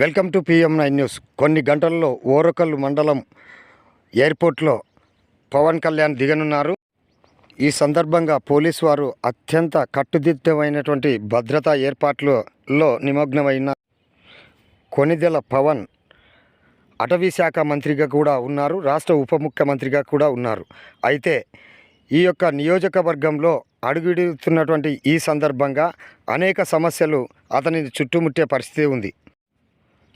Welcome to PM nine news. కొన్ని గంటల్లో ఓరకల్లు మండలం ఎయిర్పోర్ట్లో పవన్ కళ్యాణ్ దిగనున్నారు. ఈ సందర్భంగా పోలీసు వారు అత్యంత కట్టుదిట్టమైనటువంటి భద్రతా ఏర్పాట్లలో నిమగ్నమైన కొనిదెల పవన్ అటవీ శాఖ మంత్రిగా కూడా ఉన్నారు రాష్ట్ర ఉప ముఖ్యమంత్రిగా కూడా ఉన్నారు. అయితే ఈ యొక్క నియోజకవర్గంలో అడుగుడుతున్నటువంటి ఈ సందర్భంగా అనేక సమస్యలు అతనిని చుట్టుముట్టే పరిస్థితి ఉంది.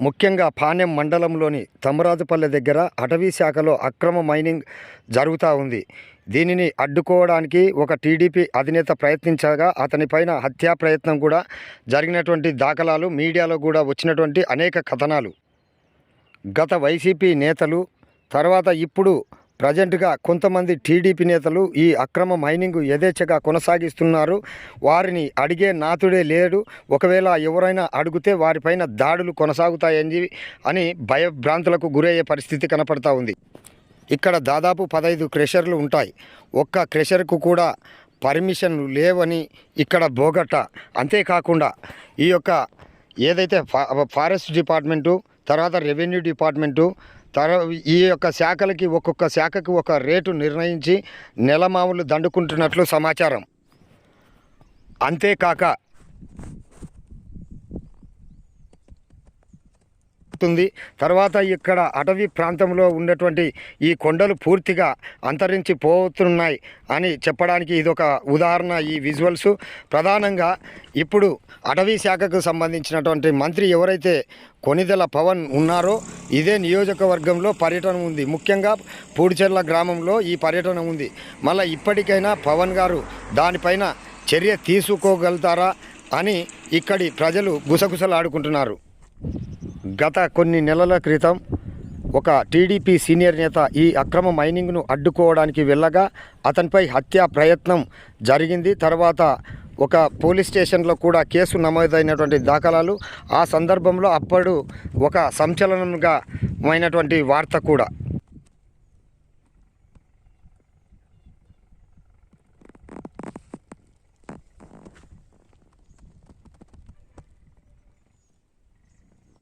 ముఖ్యంగా పాణెం మండలంలోని తమరాజుపల్లె దగ్గర అటవీ శాఖలో అక్రమ మైనింగ్ జరుగుతూ ఉంది. దీనిని అడ్డుకోవడానికి ఒక టీడీపీ అధినేత ప్రయత్నించగా అతనిపైన హత్యా ప్రయత్నం కూడా జరిగినటువంటి దాఖలాలు మీడియాలో కూడా వచ్చినటువంటి అనేక కథనాలు. గత వైసీపీ నేతలు తర్వాత ఇప్పుడు ప్రజెంట్గా కొంతమంది టీడీపీ నేతలు ఈ అక్రమ మైనింగ్ యథేచ్ఛగా కొనసాగిస్తున్నారు. వారిని అడిగే నాతుడే లేడు. ఒకవేళ ఎవరైనా అడిగితే వారిపైన దాడులు కొనసాగుతాయని అని భయభ్రాంతులకు గురయ్యే పరిస్థితి కనపడతా ఉంది. ఇక్కడ దాదాపు పదహైదు క్రెషర్లు ఉంటాయి. ఒక్క క్రెషర్కు కూడా పర్మిషన్లు లేవని ఇక్కడ బోగట్ట అంతేకాకుండా ఈ యొక్క ఏదైతే ఫారెస్ట్ డిపార్ట్మెంటు తర్వాత రెవెన్యూ డిపార్ట్మెంటు తర ఈ యొక్క శాఖలకి ఒక్కొక్క శాఖకి ఒక రేటు నిర్ణయించి నెలమామూలు దండుకుంటున్నట్లు సమాచారం. అంతేకాక ఉంటుంది తర్వాత ఇక్కడ అటవీ ప్రాంతంలో ఉన్నటువంటి ఈ కొండలు పూర్తిగా అంతరించి పోతున్నాయి అని చెప్పడానికి ఇదొక ఉదాహరణ ఈ విజువల్స్ ప్రధానంగా ఇప్పుడు అటవీ శాఖకు సంబంధించినటువంటి మంత్రి ఎవరైతే కొనిదెల పవన్ ఉన్నారో ఇదే నియోజకవర్గంలో పర్యటన ఉంది. ముఖ్యంగా పూడిచెర్ల గ్రామంలో ఈ పర్యటన ఉంది. మళ్ళీ ఇప్పటికైనా పవన్ గారు దానిపైన చర్య తీసుకోగలుగుతారా అని ఇక్కడి ప్రజలు గుసగుసలాడుకుంటున్నారు. గత కొన్ని నెలల క్రితం ఒక టీడీపీ సీనియర్ నేత ఈ అక్రమ మైనింగ్ను అడ్డుకోవడానికి వెళ్ళగా అతనిపై హత్యా ప్రయత్నం జరిగింది. తర్వాత ఒక పోలీస్ స్టేషన్లో కూడా కేసు నమోదైనటువంటి దాఖలాలు. ఆ సందర్భంలో అప్పుడు ఒక సంచలనంగా అయినటువంటి వార్త కూడా